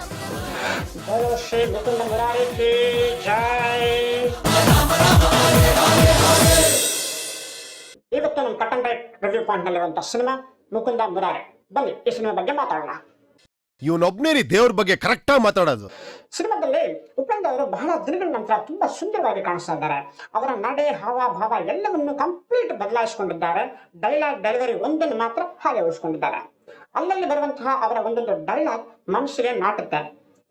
बोलो श्री मुकुंद मुरारी की जय ಇವತ್ತು ನಮ್ಮ curtain right review point ನಲ್ಲಿರುವಂತಹ cinema Mukunda Murari ಬನ್ನಿ ಈ ಸಿನಿಮಾ ಬಗ್ಗೆ ಮಾತಾಡೋಣ ಇವನೊಬ್ನೇ ರೀ ದೇವ್ರ ಬಗ್ಗೆ ಕರೆಕ್ಟಾಗಿ ಮಾತಾಡೋದು ಸಿನಿಮಾದಲ್ಲಿ ಉಪೇಂದ್ರ ಅವರು ಬಹಳ ದಿನಗಳ ನಂತರ ತುಂಬಾ ಸುಂದರವಾಗಿ ಕಾಣಿಸ್ತಾ ಇದ್ದಾರೆ ಅವರ ನಡೆ ಹಾವ ಭಾವ ಎಲ್ಲವನ್ನು ಕಂಪ್ಲೀಟ್ ಬದಲಾಯಿಸಿಕೊಂಡಿದ್ದಾರೆ ಡೈಲಾಗ್ ಡೆಲಿವರಿ ಒಂದನ್ನು ಮಾತ್ರ ಹಾಗೆ ಉಳಿಸ್ಕೊಂಡಿದ್ದಾರೆ ಅಲ್ಲಲ್ಲಿ ಬರುವಂತಹ ಅವರ ಒಂದೊಂದು ಡೈಲಾಗ್ ಮನಸ್ಸಿಗೆ ನಾಟುತ್ತೆ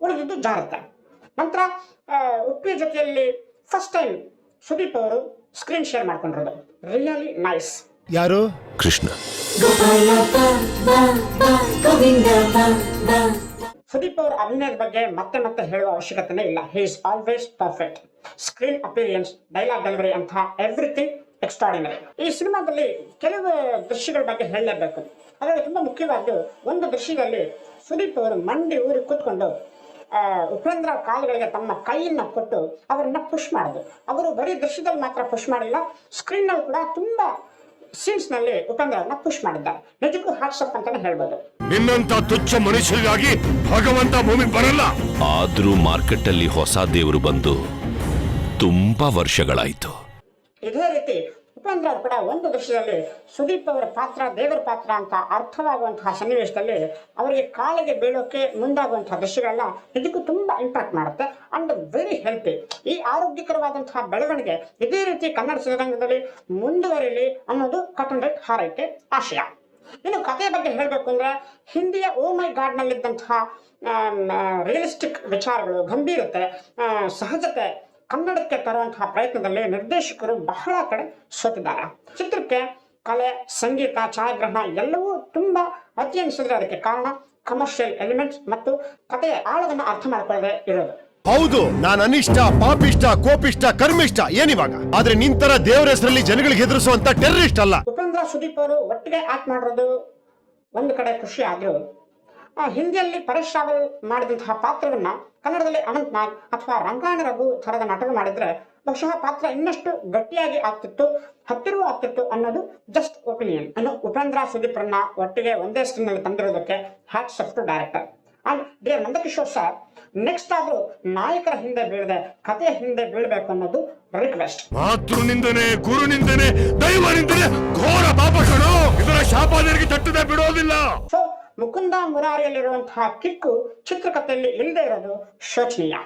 ಉಳಿದಿದ್ದು ಜಾರುತ್ತೆ. ನಂತರ ಉಪ್ಪಿನ ಉಪ್ಪಿ ಜೊತೆಯಲ್ಲಿ ಫಸ್ಟ್ ಟೈಮ್ ಸುದೀಪ್ ಅವರು ಸ್ಕ್ರೀನ್ ಶೇರ್ ಮಾಡ್ಕೊಂಡಿರೋದು. ರಿಯಲಿ ನೈಸ್ ಯಾರು? ಕೃಷ್ಣ. ಸುದೀಪ್ ಅವರ ಅಭಿನಯದ ಬಗ್ಗೆ ಮತ್ತೆ ಮತ್ತೆ ಹೇಳುವ ಅವಶ್ಯಕತೆನೇ ಇಲ್ಲ. He is always perfect screen appearance dialogue delivery ಅಂತ ಎವ್ರಿಥಿಂಗ್ ಎಕ್ಸ್ಟ್ರಾಡಿನರಿ ಈ ಸಿನಿಮಾದಲ್ಲಿ ಕೆಲವು ದೃಶ್ಯಗಳ ಬಗ್ಗೆ ಹೇಳಲೇಬೇಕು. ಅದರಲ್ಲಿ ತುಂಬಾ ಮುಖ್ಯವಾದ್ದು ಒಂದು ದೃಶ್ಯದಲ್ಲಿ ಸುದೀಪ್ ಅವರು ಮಂಡಿ ಊರಿ ಕೂತ್ಕೊಂಡು ಆ, ಉಪೇಂದ್ರ ಕಾಲುಗಳಿಗೆ ತಮ್ಮ ಕೈಯನ್ನ ಕೊಟ್ಟು ಅವರನ್ನ ಪುಷ್ ಮಾಡಿದ್ರು. ಅವರು ಬರೀ ದೃಶ್ಯದಲ್ಲಿ ಮಾತ್ರ ಪುಷ್ ಮಾಡಿಲ್ಲ ಸ್ಕ್ರೀನ್ನಲ್ಲಿ ಕೂಡ ತುಂಬಾ ಸೀನ್ಸ್ನಲ್ಲಿ ನಲ್ಲಿ ಉಪೇಂದ್ರ ಅವ್ರನ್ನ ಪುಷ್ ಮಾಡಿದ್ದಾರೆ. ನಿಜಕ್ಕೂ ಹಾಟ್ಸಪ್ ಅಂತಾನೆ ಹೇಳ್ಬೋದು. ನಿನ್ನಂತ ತುಚ್ಛ ಮನುಷ್ಯರಿಗಾಗಿ ಭಗವಂತ ಭೂಮಿ ಬರಲ್ಲ. ಆದ್ರೂ ಮಾರ್ಕೆಟ್ ಅಲ್ಲಿ ಹೊಸ ದೇವರು ಬಂದು ತುಂಬಾ ವರ್ಷಗಳಾಯ್ತು. ಇದೇ ರೀತಿ ಉಪೇಂದ್ರ ಕೂಡ ಒಂದು ದೃಶ್ಯದಲ್ಲಿ ಸುದೀಪ್ ಅವರ ಪಾತ್ರ, ದೇವರ ಪಾತ್ರ ಅಂತ ಅರ್ಥವಾಗುವಂತಹ ಸನ್ನಿವೇಶದಲ್ಲಿ ಅವರಿಗೆ ಕಾಲಿಗೆ ಬೀಳೋಕೆ ಮುಂದಾಗುವಂತಹ ದೃಶ್ಯಗಳನ್ನ ಇದಕ್ಕೂ ತುಂಬಾ ಇಂಪ್ಯಾಕ್ಟ್ ಮಾಡುತ್ತೆ. ಅಂಡ್ ವೆರಿ ಹೆಲ್ತಿ ಈ ಆರೋಗ್ಯಕರವಾದಂತಹ ಬೆಳವಣಿಗೆ ಇದೇ ರೀತಿ ಕನ್ನಡ ಚಿತ್ರರಂಗದಲ್ಲಿ ಮುಂದುವರಿಲಿ ಅನ್ನೋದು ಕಟನ್ ಹಾರೈಕೆ ಆಶಯ. ಇನ್ನು ಕಥೆಯ ಬಗ್ಗೆ ಹೇಳಬೇಕು ಅಂದ್ರೆ ಹಿಂದಿಯ ಓ ಮೈ ಗಾಡ್ ನಲ್ಲಿದ್ದಂತಹ ರಿಯಲಿಸ್ಟಿಕ್ ವಿಚಾರಗಳು ಗಂಭೀರತೆ ಸಹಜತೆ ಕನ್ನಡಕ್ಕೆ ತರುವಂತಹ ಪ್ರಯತ್ನದಲ್ಲಿ ನಿರ್ದೇಶಕರು ಬಹಳ ಕಡೆ ಸೋತಿದ್ದಾರೆ. ಚಿತ್ರಕ್ಕೆ ಕಲೆ ಸಂಗೀತ ಛಾಯಾಗ್ರಹಣ ಎಲ್ಲವೂ ತುಂಬಾ ಅತಿ ಅನಿಸಿದ್ರೆ ಅದಕ್ಕೆ ಕಾರಣ ಕಮರ್ಷಿಯಲ್ ಎಲಿಮೆಂಟ್ಸ್ ಮತ್ತು ಕಥೆಯ ಆಳವನ್ನು ಅರ್ಥ ಮಾಡ್ಕೊಳ್ಳದೆ ಇರೋದು. ಹೌದು ನಾನು ಅನಿಷ್ಟ ಪಾಪಿಷ್ಟ ಕೋಪಿಷ್ಟ ಕರ್ಮಿಷ್ಟ ಏನಿವಾಗ? ಆದ್ರೆ ನಿಂತರ ದೇವರ ಹೆಸರಲ್ಲಿ ಜನಗಳಿಗೆ ಹೆದರಿಸುವಂತ ಟೆರರಿಸ್ಟ್ ಅಲ್ಲ. ಉಪೇಂದ್ರ ಸುದೀಪ್ ಅವರು ಒಟ್ಟಿಗೆ ಆಕ್ಟ್ ಮಾಡಿರೋದು ಒಂದು ಕಡೆ ಖುಷಿ ಆದ್ರೂ ಹಿಂದಿಯಲ್ಲಿ ಪರೇಶ್ ರಾವಲ್ ಮಾಡಿದಂತಹ ಪಾತ್ರವನ್ನ ಕನ್ನಡದಲ್ಲಿ ಅನಂತ್ ನಾಗ್ ಅಥವಾ ರಂಗಾಯಣ ರಘು ಥರದ ನಾಟಕ ಮಾಡಿದ್ರೆ ಬಹುಶಃ ಪಾತ್ರ ಇನ್ನಷ್ಟು ಗಟ್ಟಿಯಾಗಿ ಆಗ್ತಿತ್ತು ಹತ್ತಿರವೂ ಆಗ್ತಿತ್ತು ಅನ್ನೋದು ಜಸ್ಟ್ ಒಪಿನಿಯನ್ ಅನ್ನೋ ಉಪೇಂದ್ರ ಸುದೀಪ್ರನ್ನ ಒಟ್ಟಿಗೆ ಒಂದೇ ಸ್ಕ್ರೀನ್ನಲ್ಲಿ ತಂದಿರೋದಕ್ಕೆ hats off to director and dear Nandakishore sir next ಆದ್ರೂ ನಾಯಕರ ಹಿಂದೆ ಬೀಳದೆ ಕಥೆಯ ಹಿಂದೆ ಬೀಳಬೇಕು ಅನ್ನೋದು ರಿಕ್ವೆಸ್ಟ್ ಮಾತೃ ನಿಂದನೆ ಗುರು ನಿಂದನೆ ದೈವ ನಿಂದನೆ ಘೋರ ಪಾಪ ಕಣೋ. ಇದರ ಶಾಪಾದರಿಗೆ ತಟ್ಟದೆ ಬಿಡೋದಿಲ್ಲ. ಸೊ ಮುಕುಂದ ಮುರಾರಿಯಲ್ಲಿರುವಂತಹ ಕಿಕ್ಕು ಚಿತ್ರಕಥೆಯಲ್ಲಿ ಇಲ್ಲದೆ ಇರೋದು ಶೋಚನೀಯ.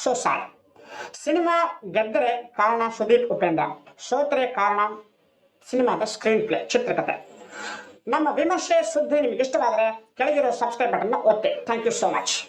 ಸೊ ಸಿನಿಮಾ ಗೆದ್ದರೆ ಕಾರಣ ಸುದೀಪ್ ಉಪೇಂದ್ರ. ಸೋತರೆ ಕಾರಣ ಸಿನಿಮಾದ ಸ್ಕ್ರೀನ್ ಪ್ಲೇ ಚಿತ್ರಕಥೆ. ನಮ್ಮ ವಿಮರ್ಶೆ ಸುದ್ದಿ ನಿಮಗೆ ಇಷ್ಟವಾದರೆ ಕೆಳಗಿರೋ ಸಬ್ಸ್ಕ್ರೈಬ್ ಬಟನ್ನ ಒತ್ತಿ. Thank you so much